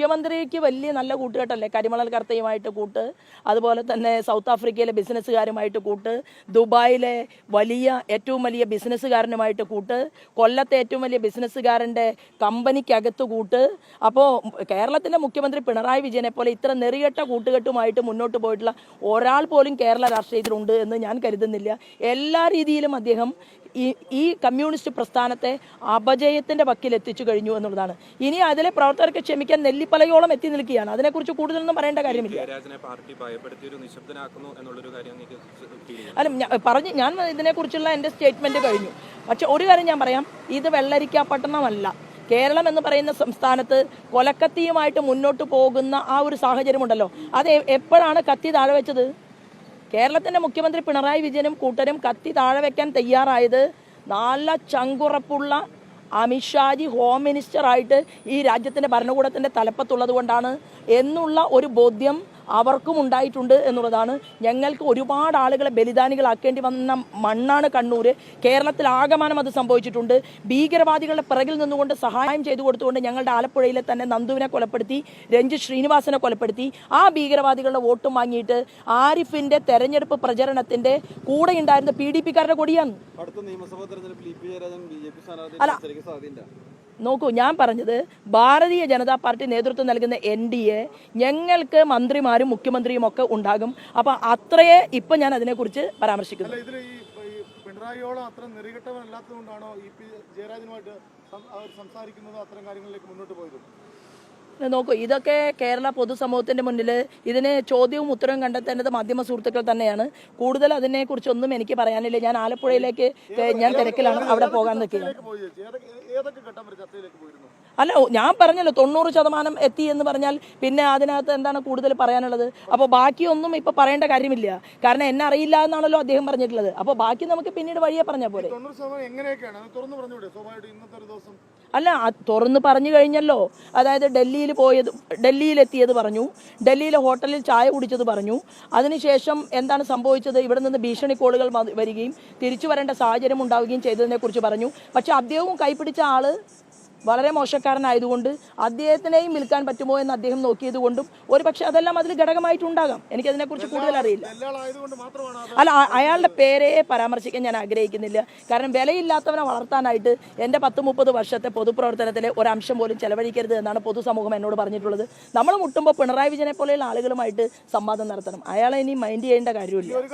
മുഖ്യമന്ത്രിക്ക് വലിയ നല്ല കൂട്ടുകെട്ടല്ലേ? കരിമണൽ കർത്തയുമായിട്ട് കൂട്ട് അതുപോലെ തന്നെ സൗത്ത് ആഫ്രിക്കയിലെ ബിസിനസ്സുകാരുമായിട്ട് കൂട്ട് ദുബായിലെ വലിയ ഏറ്റവും വലിയ ബിസിനസ്സുകാരനുമായിട്ട് കൂട്ട് കൊല്ലത്തെ ഏറ്റവും വലിയ ബിസിനസ്സുകാരന്റെ കമ്പനിക്കകത്ത് കൂട്ട്. അപ്പോൾ കേരളത്തിന്റെ മുഖ്യമന്ത്രി പിണറായി വിജയനെ പോലെ ഇത്ര നെറികെട്ട കൂട്ടുകെട്ടുമായിട്ട് മുന്നോട്ട് പോയിട്ടുള്ള ഒരാൾ പോലും കേരള രാഷ്ട്രീയത്തിലുണ്ട് എന്ന് ഞാൻ കരുതുന്നില്ല. എല്ലാ രീതിയിലും അദ്ദേഹം ഈ ഈ കമ്മ്യൂണിസ്റ്റ് പ്രസ്ഥാനത്തെ അപജയത്തിന്റെ വക്കിൽ എത്തിച്ചു കഴിഞ്ഞു എന്നുള്ളതാണ്. ഇനി അതിലെ പ്രവർത്തകർക്ക് ക്ഷമിക്കാൻ നെല്ലിപ്പലയോളം എത്തി നിൽക്കുകയാണ്. അതിനെക്കുറിച്ച് കൂടുതലൊന്നും പറയേണ്ട കാര്യമില്ല. അല്ല പറഞ്ഞ് ഞാൻ ഇതിനെക്കുറിച്ചുള്ള എന്റെ സ്റ്റേറ്റ്മെന്റ് കഴിഞ്ഞു. പക്ഷെ ഒരു കാര്യം ഞാൻ പറയാം. ഇത് വെള്ളരിക്ക പട്ടണമല്ല. കേരളം എന്ന് പറയുന്ന സംസ്ഥാനത്ത് കൊലക്കത്തിയുമായിട്ട് മുന്നോട്ട് പോകുന്ന ആ ഒരു സാഹചര്യമുണ്ടല്ലോ. അത് എപ്പോഴാണ് കത്തി താഴെ വെച്ചത്? കേരളത്തിന്റെ മുഖ്യമന്ത്രി പിണറായി വിജയനും കൂട്ടരും കത്തി താഴെ വെക്കാൻ തയ്യാറായത് നല്ല ചങ്കുറപ്പുള്ള അമിത്ഷാജി ഹോം മിനിസ്റ്ററായിട്ട് ഈ രാജ്യത്തിന്റെ ഭരണകൂടത്തിന്റെ തലപ്പത്തുള്ളത് കൊണ്ടാണ് എന്നുള്ള ഒരു ബോധ്യം അവർക്കും ഉണ്ടായിട്ടുണ്ട് എന്നുള്ളതാണ്. ഞങ്ങൾക്ക് ഒരുപാട് ആളുകളെ ബലിദാനികളാക്കേണ്ടി വന്ന മണ്ണാണ് കണ്ണൂർ കേരളത്തിൽ ആകമാനം അത് സംഭവിച്ചിട്ടുണ്ട്. ഭീകരവാദികളുടെ പിറകിൽ നിന്നുകൊണ്ട് സഹായം ചെയ്തു കൊടുത്തുകൊണ്ട് ഞങ്ങളുടെ ആലപ്പുഴയിലെ തന്നെ നന്ദുവിനെ കൊലപ്പെടുത്തി രഞ്ജിത് ശ്രീനിവാസനെ കൊലപ്പെടുത്തി. ആ ഭീകരവാദികളുടെ വോട്ടും വാങ്ങിയിട്ട് ആരിഫിന്റെ തെരഞ്ഞെടുപ്പ് പ്രചരണത്തിന്റെ കൂടെ ഉണ്ടായിരുന്ന പി ഡി പിക്കാരുടെ കൊടിയാണ്. അല്ല. നോക്കൂ ഞാൻ പറഞ്ഞത് ഭാരതീയ ജനതാ പാർട്ടി നേതൃത്വം നൽകുന്ന എൻ ഡി എ ഞങ്ങൾക്ക് മന്ത്രിമാരും മുഖ്യമന്ത്രിയും ഒക്കെ ഉണ്ടാകും. അപ്പൊ അത്രയേ ഇപ്പൊ ഞാൻ അതിനെക്കുറിച്ച് പരാമർശിക്കുന്നു. പിണറായിയോളം അത്ര നെറികെട്ടവനല്ലാത്തതുകൊണ്ടാണോ ഇ പി ജയരാജനുമായിട്ട് സംസാരിക്കുന്നത് അത്തരം കാര്യങ്ങളിലേക്ക് മുന്നോട്ട് പോയത്? നോക്കൂ ഇതൊക്കെ കേരള പൊതുസമൂഹത്തിന്റെ മുന്നിൽ ഇതിന് ചോദ്യവും ഉത്തരവും കണ്ടെത്തേണ്ടത് മാധ്യമ സുഹൃത്തുക്കൾ തന്നെയാണ്. കൂടുതൽ അതിനെക്കുറിച്ചൊന്നും എനിക്ക് പറയാനില്ല. ഞാൻ ആലപ്പുഴയിലേക്ക് ഞാൻ തിരക്കിലാണ്. അവിടെ പോകാൻ നിൽക്കുകയാണ്. അല്ല ഞാൻ പറഞ്ഞല്ലോ തൊണ്ണൂറ് ശതമാനം എത്തി എന്ന് പറഞ്ഞാൽ പിന്നെ അതിനകത്ത് എന്താണ് കൂടുതൽ പറയാനുള്ളത്? അപ്പോൾ ബാക്കിയൊന്നും ഇപ്പൊ പറയേണ്ട കാര്യമില്ല. കാരണം എന്നെ അറിയില്ല എന്നാണല്ലോ അദ്ദേഹം പറഞ്ഞിട്ടുള്ളത്. അപ്പോൾ ബാക്കി നമുക്ക് പിന്നീട് വഴിയെ പറഞ്ഞാൽ പോലെ എങ്ങനെയൊക്കെയാണ്? തുറന്നു പറഞ്ഞൂടെ? സ്വാഭാവികമായിട്ട് ഇന്നത്തെ ഒരു ദിവസം അല്ല തുറന്ന് പറഞ്ഞു കഴിഞ്ഞല്ലോ. അതായത് ഡൽഹിയിൽ പോയത് ഡൽഹിയിലെത്തിയത് പറഞ്ഞു. ഡൽഹിയിലെ ഹോട്ടലിൽ ചായ കുടിച്ചത് പറഞ്ഞു. അതിനുശേഷം എന്താണ് സംഭവിച്ചത്? ഇവിടെ നിന്ന് ഭീഷണി കോളുകൾ വരികയും തിരിച്ചു വരേണ്ട സാഹചര്യം ഉണ്ടാവുകയും ചെയ്തതിനെക്കുറിച്ച് പറഞ്ഞു. പക്ഷെ അദ്ദേഹവും കൈപ്പിടിച്ച ആൾ വളരെ മോശക്കാരനായതുകൊണ്ട് അദ്ദേഹത്തിനെയും വിൽക്കാൻ പറ്റുമോ എന്ന് അദ്ദേഹം നോക്കിയത് കൊണ്ടും ഒരു പക്ഷെ അതെല്ലാം അതിൽ ഘടകമായിട്ടുണ്ടാകാം. എനിക്കതിനെക്കുറിച്ച് കൂടുതൽ അറിയില്ല. അല്ല അയാളുടെ പേരെ പരാമർശിക്കാൻ ഞാൻ ആഗ്രഹിക്കുന്നില്ല. കാരണം വിലയില്ലാത്തവനെ വളർത്താനായിട്ട് എന്റെ പത്ത് മുപ്പത് വർഷത്തെ പൊതുപ്രവർത്തനത്തിലെ ഒരംശം പോലും ചെലവഴിക്കരുത് എന്നാണ് പൊതുസമൂഹം എന്നോട് പറഞ്ഞിട്ടുള്ളത്. നമ്മൾ മുട്ടുമ്പോൾ പിണറായി വിജയനെ പോലെയുള്ള ആളുകളുമായിട്ട് സംവാദം നടത്തണം. അയാളെ ഇനി മൈൻഡ് ചെയ്യേണ്ട കാര്യമില്ല. ഒരു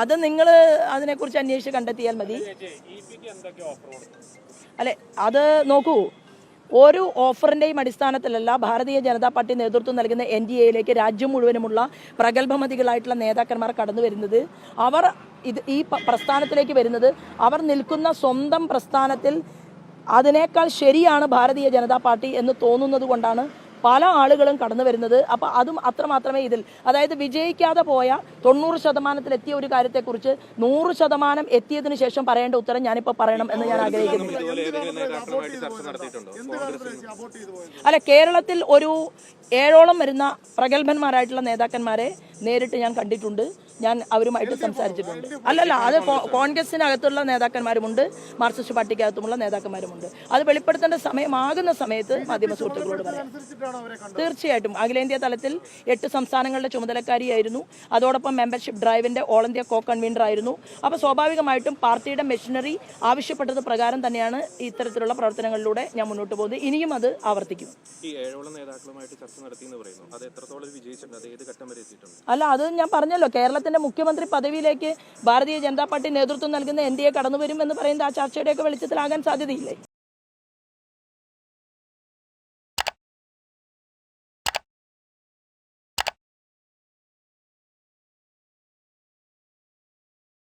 അത് നിങ്ങൾ അതിനെക്കുറിച്ച് അന്വേഷിച്ച് കണ്ടെത്തിയാൽ മതി. അല്ലെ അത് നോക്കൂ. ഒരു ഓഫറിന്റെയും അടിസ്ഥാനത്തിലല്ല ഭാരതീയ ജനതാ പാർട്ടി നേതൃത്വം നൽകുന്ന എൻ ഡി എയിലേക്ക് രാജ്യം മുഴുവനുമുള്ള പ്രഗത്ഭമതികളായിട്ടുള്ള നേതാക്കന്മാർ കടന്നു വരുന്നത്. അവർ ഇത് ഈ പ്രസ്ഥാനത്തിലേക്ക് വരുന്നത്. അവർ നിൽക്കുന്ന സ്വന്തം പ്രസ്ഥാനത്തിൽ അതിനേക്കാൾ ശരിയാണ് ഭാരതീയ ജനതാ പാർട്ടി എന്ന് തോന്നുന്നത് കൊണ്ടാണ് പല ആളുകളും കടന്നു വരുന്നത്. അപ്പൊ അതും അത്ര മാത്രമേ ഇതിൽ അതായത് വിജയിക്കാതെ പോയ തൊണ്ണൂറ് ശതമാനത്തിലെത്തിയ ഒരു കാര്യത്തെക്കുറിച്ച് നൂറ് ശതമാനം എത്തിയതിനു ശേഷം പറയേണ്ട ഉത്തരം ഞാനിപ്പോ പറയണം എന്ന് ഞാൻ പോയത് അല്ല കേരളത്തിൽ ഒരു ഏഴോളം വരുന്ന പ്രഗത്ഭന്മാരായിട്ടുള്ള നേതാക്കന്മാരെ നേരിട്ട് ഞാൻ കണ്ടിട്ടുണ്ട്. ഞാൻ അവരുമായിട്ട് സംസാരിച്ചിട്ടുണ്ട്. അല്ലല്ല അത് കോൺഗ്രസിനകത്തുള്ള നേതാക്കന്മാരുമുണ്ട് മാർക്സിസ്റ്റ് പാർട്ടിക്കകത്തുമുള്ള നേതാക്കന്മാരുമുണ്ട്. അത് വെളിപ്പെടുത്തേണ്ട സമയമാകുന്ന സമയത്ത് മാധ്യമ സുഹൃത്തുക്കളോട് പറയാം. തീർച്ചയായിട്ടും. അഖിലേന്ത്യാ തലത്തിൽ എട്ട് സംസ്ഥാനങ്ങളുടെ ചുമതലക്കാരിയായിരുന്നു. അതോടൊപ്പം മെമ്പർഷിപ്പ് ഡ്രൈവിന്റെ ഓൾ ഇന്ത്യ കോ കൺവീനർ ആയിരുന്നു. അപ്പോൾ സ്വാഭാവികമായിട്ടും പാർട്ടിയുടെ മെഷീനറി ആവശ്യപ്പെട്ടത് പ്രകാരം തന്നെയാണ് ഇത്തരത്തിലുള്ള പ്രവർത്തനങ്ങളിലൂടെ ഞാൻ മുന്നോട്ട് പോകുന്നത്. ഇനിയും അത് ആവർത്തിക്കും. ഈ ഏഴോളം നേതാക്കളുമായിട്ട് ചർച്ച നടത്തി എന്ന് പറയുന്നു. അത് എത്രത്തോളം വിജയിച്ചിട്ടുണ്ട്? അത് ഏത് വരെ എത്തിയിട്ടുണ്ട്? അല്ല അത് ഞാൻ പറഞ്ഞല്ലോ കേരളത്തിന്റെ മുഖ്യമന്ത്രി പദവിയിലേക്ക് ഭാരതീയ ജനതാ പാർട്ടി നേതൃത്വം നൽകുന്ന എൻ ഡി എ കടന്നു വരും എന്ന് പറയുന്നത് ആ ചർച്ചയുടെയൊക്കെ വെളിച്ചത്തിലാകാൻ സാധ്യതയില്ലേ?